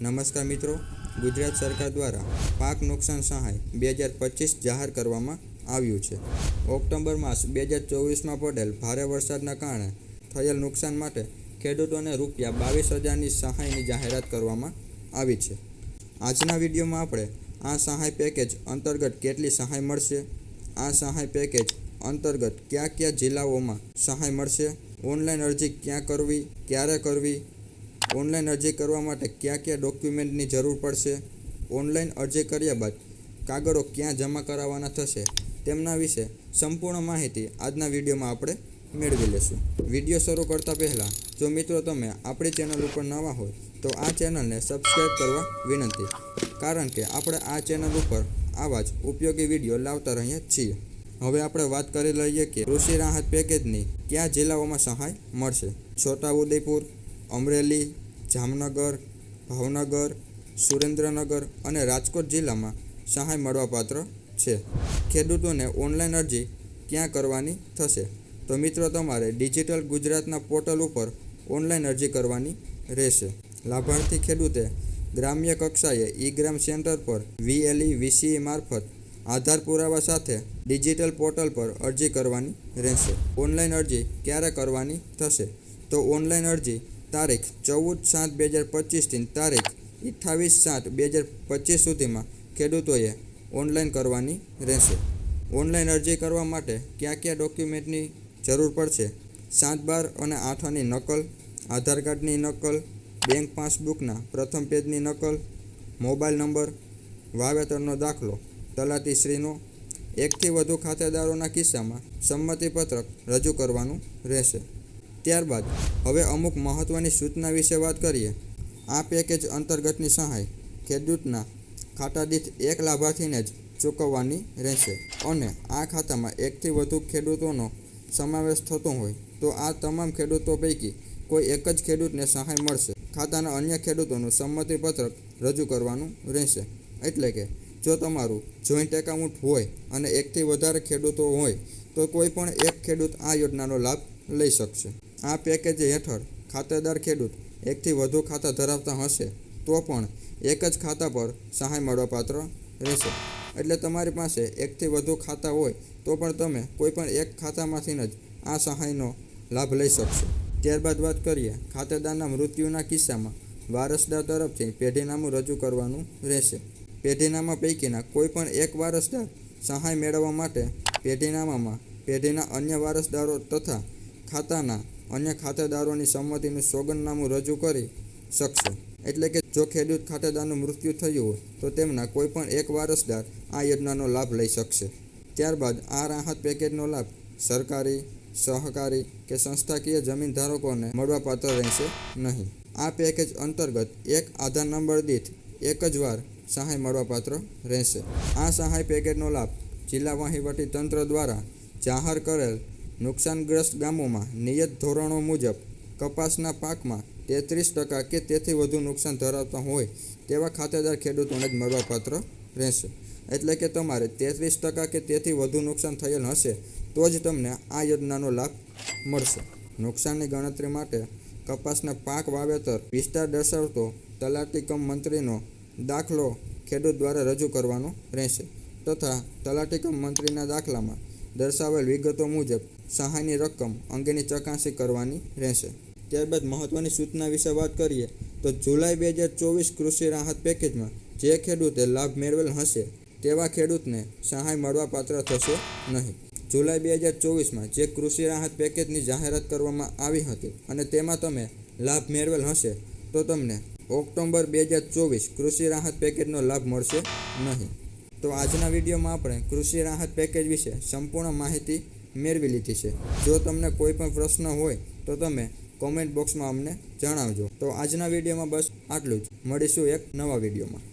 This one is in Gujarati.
નમસ્કાર મિત્રો. ગુજરાત સરકાર દ્વારા પાક નુકસાન સહાય બે હજાર પચીસ જાહેર કરવામાં આવ્યું છે. ઓક્ટોબર માસ બે હજાર ચોવીસમાં પડેલ ભારે વરસાદના કારણે થયેલ નુકસાન માટે ખેડૂતોને રૂપિયા બાવીસ હજારની સહાયની જાહેરાત કરવામાં આવી છે. આજના વિડીયોમાં આપણે આ સહાય પેકેજ અંતર્ગત કેટલી સહાય મળશે? આ સહાય પેકેજ અંતર્ગત કયા કયા જિલ્લાઓમાં સહાય મળશે? ઓનલાઈન અરજી ક્યાં કરવી? ક્યારે કરવી? ઓનલાઈન અરજી કરવા માટે કયા કયા ડોક્યુમેન્ટની જરૂર પડશે? ઓનલાઈન અરજી કર્યા બાદ કાગળો ક્યાં જમા કરાવવાના થશે? તેમના વિશે સંપૂર્ણ માહિતી આજના વિડીયોમાં આપણે મેળવી લેશું. વીડિયો શરૂ કરતાં પહેલાં, જો મિત્રો તમે આપણી ચેનલ ઉપર નવા હોય, તો આ ચેનલને સબસ્ક્રાઈબ કરવા વિનંતી. કારણ કે આપણે આ ચેનલ ઉપર આવા જ ઉપયોગી વીડિયો લાવતા રહીએ છીએ. હવે આપણે વાત કરી લઈએ કે કૃષિ રાહત પેકેજની કયા જિલ્લાઓમાં સહાય મળશે? છોટાઉદેપુર અમરેલી જામનગર, ભાવનગર, સુરેન્દ્રનગર અને રાજકોટ જિલ્લામાં સહાય મળવાપાત્ર છે. ખેડૂતોને ઓનલાઈન અરજી ક્યાં કરવાની થશે? તો મિત્રો, તમારે ડિજિટલ ગુજરાતના પોર્ટલ ઉપર ઓનલાઈન અરજી કરવાની રહેશે. લાભાર્થી ખેડૂતે ગ્રામ્ય કક્ષાએ ઈ ગ્રામ સેન્ટર પર વીએલઈ વીસીઈ મારફત આધાર પુરાવા સાથે ડિજિટલ પોર્ટલ પર અરજી કરવાની રહેશે. ઓનલાઈન અરજી ક્યારે કરવાની થશે? તો ઓનલાઈન અરજી તારીખ ચૌદ સાત બે હજાર પચીસથી તારીખ અઠ્ઠાવીસ સાત બે હજાર પચીસ સુધીમાં ખેડૂતોએ ઓનલાઈન કરવાની રહેશે. ઓનલાઈન અરજી કરવા માટે કયા કયા ડોક્યુમેન્ટની જરૂર પડશે? સાત બાર અને આઠ નકલ, આધાર કાર્ડની નકલ, બેંક પાસબુકના પ્રથમ પેજની નકલ, મોબાઈલ નંબર, વાવેતરનો દાખલો, તલાટીશ્રીનો, એકથી વધુ ખાતેદારોના કિસ્સામાં સંમતિપત્રક રજૂ કરવાનું રહેશે. ત્યારબાદ, હવે અમુક મહત્ત્વની સૂચના વિશે વાત કરીએ. આ પેકેજ અંતર્ગતની સહાય ખેડૂતના ખાતા દીઠ એક લાભાર્થીને જ ચૂકવવાની રહેશે અને આ ખાતામાં એકથી વધુ ખેડૂતોનો સમાવેશ થતો હોય તો આ તમામ ખેડૂતો પૈકી કોઈ એક જ ખેડૂતને સહાય મળશે. ખાતાના અન્ય ખેડૂતોનું સંમતિપત્રક રજૂ કરવાનું રહેશે. એટલે કે, જો તમારું જોઈન્ટ એકાઉન્ટ હોય અને એકથી વધારે ખેડૂતો હોય તો કોઈ પણ એક ખેડૂત આ યોજનાનો લાભ લઈ શકશે. આ પેકેજ હેઠળ ખાતેદાર ખેડૂત એકથી વધુ ખાતા ધરાવતા હશે, તો પણ એક જ ખાતા પર સહાય મળવાપાત્ર રહેશે. એટલે તમારી પાસે એકથી વધુ ખાતા હોય, તો પણ તમે કોઈપણ એક ખાતામાંથી જ આ સહાયનો લાભ લઈ શકશો. ત્યારબાદ વાત કરીએ ખાતેદારના મૃત્યુના કિસ્સામાં વારસદાર તરફથી પેઢીનામું રજૂ કરવાનું રહેશે. પેઢીનામા પૈકીના કોઈ પણ એક વારસદાર સહાય મેળવવા માટે પેઢીનામામાં પેઢીના અન્ય વારસદારો તથા ખાતાના અન્ય ખાતેદારોની સંમતિનું સોગંદનામું રજૂ કરી શકશે. એટલે કે જો ખેડૂત ખાતેદારનું મૃત્યુ થયું હોય, તો તેમના કોઈપણ એક વારસદાર આ યોજનાનો લાભ લઈ શકશે. ત્યારબાદ આ રાહત પેકેજનો લાભ સરકારી, સહકારી કે સંસ્થાકીય જમીન ધારકોને મળવાપાત્ર રહેશે નહીં. આ પેકેજ અંતર્ગત એક આધાર નંબર દીઠ એક જ વાર સહાય મળવાપાત્ર રહેશે. આ સહાય પેકેજનો લાભ જિલ્લા વહીવટી તંત્ર દ્વારા જાહેર કરેલ નુકસાનગ્રસ્ત ગામોમાં નિયત ધોરણો મુજબ કપાસના પાકમાં તેત્રીસ ટકા કે તેથી વધુ નુકસાન ધરાવતા હોય તેવા ખાતેદાર ખેડૂતોને જ મળવાપાત્ર રહેશે. એટલે કે તમારે તેત્રીસ ટકા કે તેથી વધુ નુકસાન થયેલ હશે, તો જ તમને આ યોજનાનો લાભ મળશે. નુકસાનની ગણતરી માટે કપાસના પાક વાવેતર વિસ્તાર દર્શાવતો તલાટી કમ મંત્રીનો દાખલો ખેડૂત દ્વારા રજૂ કરવાનો રહેશે તથા તલાટી કમ મંત્રીના દાખલામાં દર્શાવેલ વિગતો મુજબ, સહાયની રકમ અંગેની ચકાસણી કરવાની રહેશે. ત્યારબાદ મહત્ત્વની સૂચના વિશે વાત કરીએ, તો જુલાઈ બે હજાર ચોવીસ કૃષિ રાહત પેકેજમાં જે ખેડૂતે લાભ મેળવેલ હશે, તેવા ખેડૂતને સહાય મળવાપાત્ર થશે નહીં. જુલાઈ બે હજાર ચોવીસમાં જે કૃષિ રાહત પેકેજની જાહેરાત કરવામાં આવી હતી અને તેમાં તમે લાભ મેળવેલ હશે, તો તમને ઓક્ટોબર બે હજાર ચોવીસ કૃષિ રાહત પેકેજનો લાભ મળશે નહીં. તો આજના વિડીયોમાં આપણે કૃષિ રાહત પેકેજ વિશે સંપૂર્ણ માહિતી મેળવી લીધી છે. જો તમને કોઈ પણ પ્રશ્ન હોય તો તમે કોમેન્ટ બોક્સમાં અમને જણાવજો. તો આજના વિડીયોમાં બસ આટલું જ. મળીશું એક નવા વિડીયોમાં.